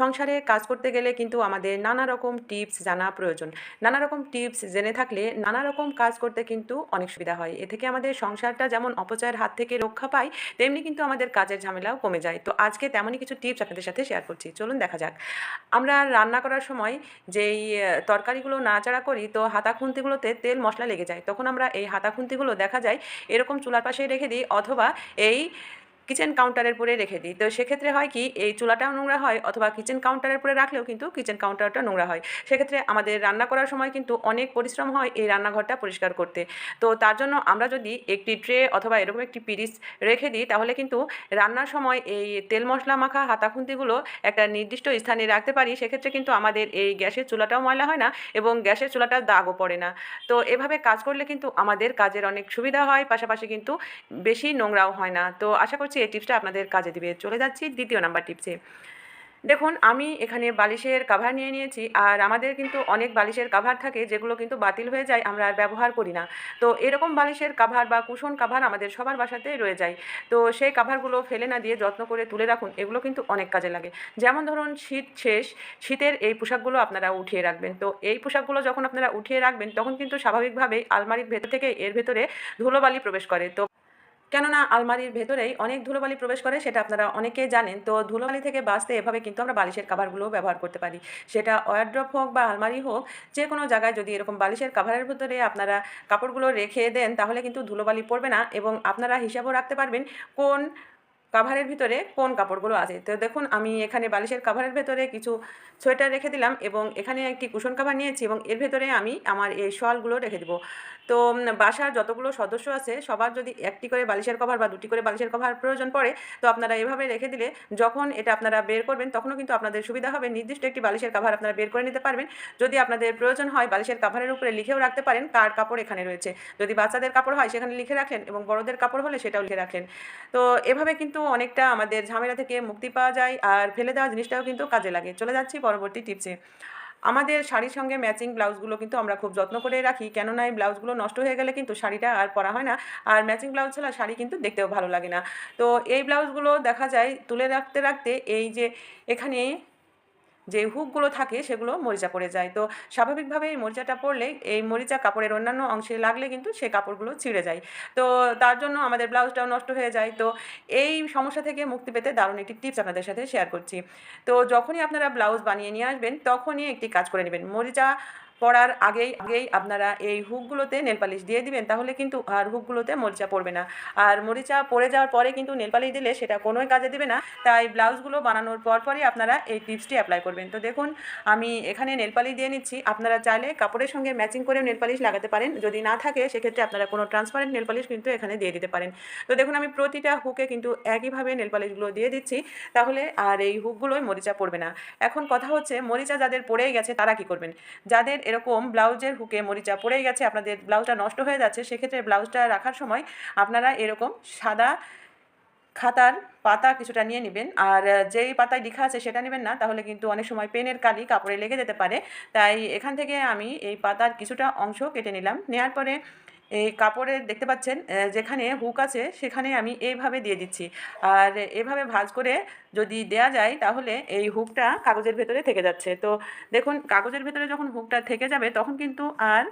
সংসারে কাজ করতে গেলে কিন্তু আমাদের নানা রকম টিপস জানা প্রয়োজন। নানা রকম টিপস জেনে থাকলে নানা রকম কাজ করতে কিন্তু অনেক সুবিধা হয়। এ থেকে আমাদের সংসারটা যেমন অপচয়ের হাত থেকে রক্ষা পায়, তেমনি কিন্তু আমাদের কাজের ঝামেলাও কমে যায়। তো আজকে তেমনই কিছু টিপস আপনাদের সাথে শেয়ার করছি। চলুন দেখা যাক। আমরা রান্না করার সময় যেই তরকারিগুলো নাড়াচাড়া করি, তো হাতা খুন্তিগুলোতে তেল মশলা লেগে যায়। তখন আমরা এই হাতা খুন্তিগুলো দেখা যায় এরকম চুলার পাশে রেখে দিই অথবা এই কিচেন কাউন্টারের পরে রেখে দিই। তো সেক্ষেত্রে হয় কি, এই চুলাটাও নোংরা হয় অথবা কিচেন কাউন্টারের পরে রাখলেও কিন্তু কিচেন কাউন্টারটা নোংরা হয়। সেক্ষেত্রে আমাদের রান্না করার সময় কিন্তু অনেক পরিশ্রম হয় এই রান্নাঘরটা পরিষ্কার করতে। তো তার জন্য আমরা যদি একটি ট্রে অথবা এরকম একটি পিরিস রেখে দিই, তাহলে কিন্তু রান্নার সময় এই তেল মশলা মাখা হাতাখুন্তিগুলো একটা নির্দিষ্ট স্থানে রাখতে পারি। সেক্ষেত্রে কিন্তু আমাদের এই গ্যাসের চুলাটাও ময়লা হয় না এবং গ্যাসের চুলাটার দাগও পড়ে না। তো এভাবে কাজ করলে কিন্তু আমাদের কাজের অনেক সুবিধা হয়, পাশাপাশি কিন্তু বেশি নোংরাও হয় না। তো আশা করছি এই টিপসটা আপনাদের কাজে দিবে। চলে যাচ্ছি দ্বিতীয় নাম্বার টিপসে। দেখুন, আমি এখানে বালিশের কাভার নিয়ে নিয়েছি আর আমাদের কিন্তু অনেক বালিশের কাভার থাকে যেগুলো কিন্তু বাতিল হয়ে যায়, আমরা আর ব্যবহার করি না। তো এরকম বালিশের কাভার বা কুশন কাভার আমাদের সবার বাসাতেই রয়ে যায়। তো সেই কাভারগুলো ফেলে না দিয়ে যত্ন করে তুলে রাখুন, এগুলো কিন্তু অনেক কাজে লাগে। যেমন ধরুন, শীত শেষ, শীতের এই পোশাকগুলো আপনারা উঠিয়ে রাখবেন। তো এই পোশাকগুলো যখন আপনারা উঠিয়ে রাখবেন, তখন কিন্তু স্বাভাবিকভাবেই আলমারির ভেতর থেকে এর ভেতরে ধুলোবালি প্রবেশ করে। তো কেননা আলমারির ভেতরেই অনেক ধুলোবালি প্রবেশ করে, সেটা আপনারা অনেকেই জানেন। তো ধুলোবালি থেকে বাঁচতে এভাবে কিন্তু আমরা বালিশের কাভারগুলোও ব্যবহার করতে পারি। সেটা ওয়ারড্রপ হোক বা আলমারি হোক, যে কোনো জায়গায় যদি এরকম বালিশের কাভারের ভেতরে আপনারা কাপড়গুলো রেখে দেন, তাহলে কিন্তু ধুলোবালি পড়বে না এবং আপনারা হিসাবও রাখতে পারবেন কোন কাভারের ভিতরে কোন কাপড়গুলো আছে? তো দেখুন, আমি এখানে বালিশের কাভারের ভেতরে কিছু সোয়েটার রেখে দিলাম এবং এখানে একটি কুশন কাভার নিয়েছি এবং এর ভেতরে আমি আমার এই শলগুলো রেখে দেবো। তো বাসার যতগুলো সদস্য আছে, সবার যদি একটি করে বালিশের কভার বা দুটি করে বালিশের কভার প্রয়োজন পড়ে, তো আপনারা এভাবে রেখে দিলে যখন এটা আপনারা বের করবেন, তখনও কিন্তু আপনাদের সুবিধা হবে। নির্দিষ্ট একটি বালিশের কাভার আপনারা বের করে নিতে পারবেন। যদি আপনাদের প্রয়োজন হয়, বালিশের কাভারের উপরে লিখেও রাখতে পারেন কার কাপড় এখানে রয়েছে। যদি বাচ্চাদের কাপড় হয়, সেখানে লিখে রাখলেন এবং বড়দের কাপড় হলে সেটাও লিখে রাখলেন তো, এভাবে কিন্তু অনেকটা আমাদের ঝামেলা থেকে মুক্তি পাওয়া যায় আর ফেলে দেওয়া জিনিসটাও কিন্তু কাজে লাগে। চলে যাচ্ছি পরবর্তী টিপসে। আমাদের শাড়ির সঙ্গে ম্যাচিং ব্লাউজগুলো কিন্তু আমরা খুব যত্ন করে রাখি, কেননা এই ব্লাউজগুলো নষ্ট হয়ে গেলে কিন্তু শাড়িটা আর পরা হয় না। আর ম্যাচিং ব্লাউজ ছাড়া শাড়ি কিন্তু দেখতেও ভালো লাগে না। তো এই ব্লাউজগুলো দেখা যায় তুলে রাখতে রাখতে এই যে এখানে যে হুকগুলো থাকে সেগুলো মরিচা পড়ে যায়। তো স্বাভাবিকভাবে এই মরিচাটা পড়লে, এই মরিচা কাপড়ের অন্যান্য অংশে লাগলে কিন্তু সে কাপড়গুলো ছিঁড়ে যায়। তো তার জন্য আমাদের ব্লাউজটাও নষ্ট হয়ে যায়। তো এই সমস্যা থেকে মুক্তি পেতে দারুণ একটি টিপস আপনাদের সাথে শেয়ার করছি। তো যখনই আপনারা ব্লাউজ বানিয়ে নিয়ে আসবেন, তখনই একটি কাজ করে নেবেন। মরিচা পড়ার আগেই আগেই আপনারা এই হুকগুলোতে নেল পালিশ দিয়ে দিবেন, তাহলে কিন্তু আর হুকগুলোতে মরিচা পড়বে না। আর মরিচা পড়ে যাওয়ার পরে কিন্তু নেল পালিশ দিলে সেটা কোনোই কাজে দেবে না, তাই ব্লাউজগুলো বানানোর পর পরই আপনারা এই টিপসটি অ্যাপ্লাই করবেন। তো দেখুন, আমি এখানে নেল পালিশ দিয়ে নিচ্ছি, আপনারা চাইলে কাপড়ের সঙ্গে ম্যাচিং করে নেল পালিশ লাগাতে পারেন, যদি না থাকে সেক্ষেত্রে আপনারা কোনো ট্রান্সপারেন্ট নেল পালিশ কিন্তু এখানে দিয়ে দিতে পারেন। তো দেখুন, আমি প্রতিটা হুকে কিন্তু একইভাবে নেল পালিশগুলো দিয়ে দিচ্ছি, তাহলে আর এই হুকগুলোই মরিচা পড়বে না। এখন কথা হচ্ছে, মরিচা যাদের পড়েই গেছে তারা কি করবেন? যাদের এরকম ব্লাউজের হুকে মরিচা পড়ে গেছে, আপনাদের ব্লাউজটা নষ্ট হয়ে যাচ্ছে, সেক্ষেত্রে ব্লাউজটা রাখার সময় আপনারা এরকম সাদা খাতার পাতা কিছুটা নিয়ে নেবেন। আর যেই পাতায় লেখা আছে সেটা নেবেন না, তাহলে কিন্তু অনেক সময় পেনের কালি কাপড়ে লেগে যেতে পারে। তাই এখান থেকে আমি এই পাতার কিছুটা অংশ কেটে নিলাম। নেওয়ার পরে এই কাপড়ে দেখতে পাচ্ছেন যেখানে হুক আছে সেখানে আমি এইভাবে দিয়ে দিচ্ছি। আর এভাবে ভাঁজ করে যদি দেয়া যায় তাহলে এই হুকটা কাগজের ভেতরে থেকে যাচ্ছে। তো দেখুন, কাগজের ভেতরে যখন হুকটা থেকে যাবে তখন কিন্তু আর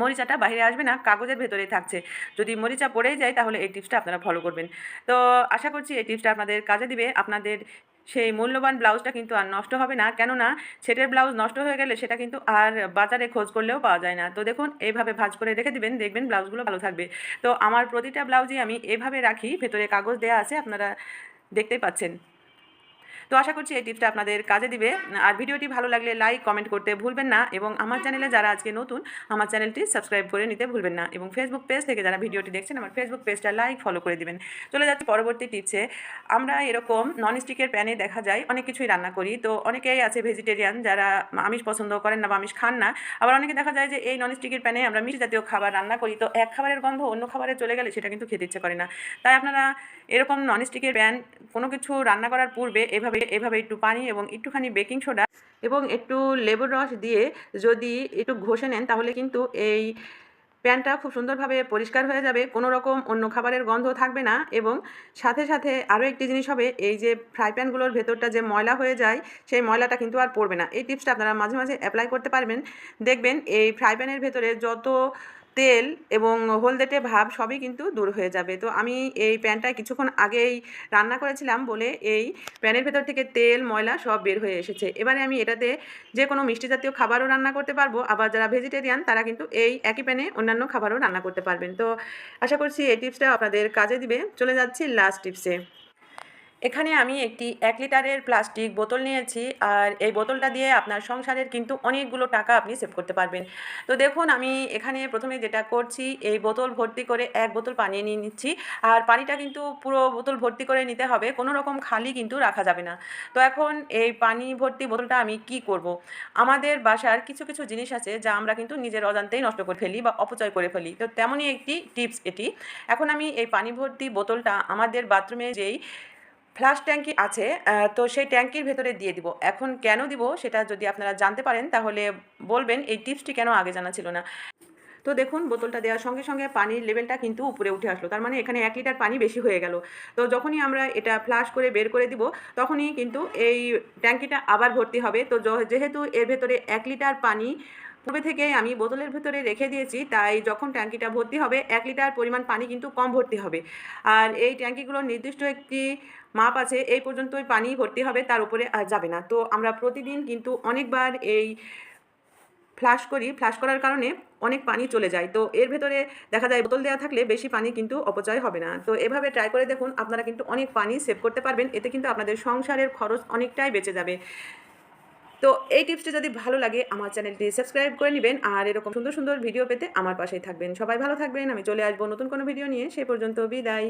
মরিচাটা বাইরে আসবে না, কাগজের ভেতরেই থাকছে। যদি মরিচা পড়েই যায় তাহলে এই টিপসটা আপনারা ফলো করবেন। তো আশা করছি এই টিপসটা আপনাদের কাজে দিবে। আপনাদের সেই মূল্যবান ব্লাউজটা কিন্তু আর নষ্ট হবে না। কেননা ছেটের ব্লাউজ নষ্ট হয়ে গেলে সেটা কিন্তু আর বাজারে খোঁজ করলেও পাওয়া যায় না। তো দেখুন এইভাবে ভাজ করে রেখে দিবেন, দেখবেন ব্লাউজগুলো ভালো থাকবে। তো আমার প্রতিটা ব্লাউজই আমি এভাবে রাখি। ভেতরে কাগজ দেওয়া আছে, আপনারা দেখতেই পাচ্ছেন। তো আশা করছি এই টিপসটা আপনাদের কাজে দিবে। আর ভিডিওটি ভালো লাগলে লাইক কমেন্ট করতে ভুলবেন না এবং আমার চ্যানেলে যারা আজকে নতুন, আমার চ্যানেলটি সাবস্ক্রাইব করে নিতে ভুলবেন না এবং ফেসবুক পেজ থেকে যারা ভিডিওটি দেখছেন, আমার ফেসবুক পেজটা লাইক ফলো করে দিবেন। চলে যাচ্ছে পরবর্তী টিপসে আমরা এরকম ননস্টিকের প্যানে দেখা যায়, অনেক কিছুই রান্না করি। তো অনেকেই আছে ভেজিটেরিয়ান যারা আমিষ পছন্দ করেন না বা আমিষ খান না। আবার অনেকে দেখা যায় যে এই ননস্টিকের প্যানে আমরা মিষ্টি জাতীয় খাবার রান্না করি। তো এক খাবারের গন্ধ অন্য খাবারে চলে গেলে সেটা কিন্তু খেতে ইচ্ছে করে না। তাই আপনারা এরকম ননস্টিকের প্যান কোনো কিছু রান্না করার পূর্বে এভাবে এভাবে একটু পানি এবং একটুখানি বেকিং সোডা এবং একটু লেবুর রস দিয়ে যদি একটু ঘষে নেন, তাহলে কিন্তু এই প্যানটা খুব সুন্দরভাবে পরিষ্কার হয়ে যাবে। কোনো রকম অন্য খাবারের গন্ধ থাকবে না এবং সাথে সাথে আরও একটি জিনিস হবে, এই যে ফ্রাই প্যানগুলোর ভেতরটা যে ময়লা হয়ে যায়, সেই ময়লাটা কিন্তু আর পড়বে না। এই টিপসটা আপনারা মাঝে মাঝে অ্যাপ্লাই করতে পারবেন। দেখবেন এই ফ্রাই প্যানের ভেতরে যত তেল এবং হলদেটে ভাব সবই কিন্তু দূর হয়ে যাবে। তো আমি এই প্যানটায় কিছুক্ষণ আগেই রান্না করেছিলাম বলে এই প্যানের ভেতর থেকে তেল, ময়লা সব বের হয়ে এসেছে। এবারে আমি এটাতে যে কোনো মিষ্টি জাতীয় খাবারও রান্না করতে পারব। আবার যারা ভেজিটেরিয়ান তারা কিন্তু এই একই প্যানে অন্যান্য খাবারও রান্না করতে পারবেন। তো আশা করছি এই টিপসটা আপনাদের কাজে দিবে। চলে যাচ্ছি লাস্ট টিপসে এখানে আমি একটি এক লিটারের প্লাস্টিক বোতল নিয়েছি আর এই বোতলটা দিয়ে আপনার সংসারের কিন্তু অনেকগুলো টাকা আপনি সেভ করতে পারবেন। তো দেখুন, আমি এখানে প্রথমে যেটা করছি, এই বোতল ভর্তি করে এক বোতল পানি নিয়ে নিচ্ছি আর পানিটা কিন্তু পুরো বোতল ভর্তি করে নিতে হবে, কোনো রকম খালি কিন্তু রাখা যাবে না। তো এখন এই পানি ভর্তি বোতলটা আমি কি করব। আমাদের বাসার কিছু কিছু জিনিস আছে যা আমরা কিন্তু নিজের অজান্তেই নষ্ট করে ফেলি বা অপচয় করে ফেলি। তো তেমনই একটি টিপস এটি। এখন আমি এই পানি ভর্তি বোতলটা আমাদের বাথরুমে যেই ফ্লাশ ট্যাঙ্কি আছে তো সেই ট্যাঙ্কির ভেতরে দিয়ে দিব। এখন কেন দিব সেটা যদি আপনারা জানতে পারেন, তাহলে বলবেন, এই টিপসটি কেন আগে জানা ছিল না। তো দেখুন, বোতলটা দেওয়ার সঙ্গে সঙ্গে পানির লেভেলটা কিন্তু উপরে উঠে আসলো। তার মানে এখানে এক লিটার পানি বেশি হয়ে গেল। তো যখনই আমরা এটা ফ্লাশ করে বের করে দিব, তখনই কিন্তু এই ট্যাঙ্কিটা আবার ভর্তি হবে। তো যেহেতু এর ভেতরে এক লিটার পানি পূর্বে থেকে আমি বোতলের ভেতরে রেখে দিয়েছি, তাই যখন ট্যাঙ্কিটা ভর্তি হবে, এক লিটার পরিমাণ পানি কিন্তু কম ভর্তি হবে। আর এই ট্যাঙ্কিগুলোর নির্দিষ্ট একটি মাপ আছে, এই পর্যন্তই পানি ভর্তি হবে, তার উপরে আর যাবে না। তো আমরা প্রতিদিন কিন্তু অনেকবার এই ফ্লাশ করি ফ্লাশ করার কারণে অনেক পানি চলে যায়। তো এর ভেতরে দেখা যায় বোতল দেওয়া থাকলে বেশি পানি কিন্তু অপচয় হবে না। তো এভাবে ট্রাই করে দেখুন, আপনারা কিন্তু অনেক পানি সেভ করতে পারবেন, এতে কিন্তু আপনাদের সংসারের খরচ অনেকটাই বেঁচে যাবে। তো এই টিপসটি যদি ভালো লাগে, আমার চ্যানেলটি সাবস্ক্রাইব করে নেবেন আর এরকম সুন্দর সুন্দর ভিডিও পেতে আমার পাশেই থাকবেন। সবাই ভালো থাকবেন, আমি চলে আসব নতুন কোনো ভিডিও নিয়ে, সেই পর্যন্ত বিদায়।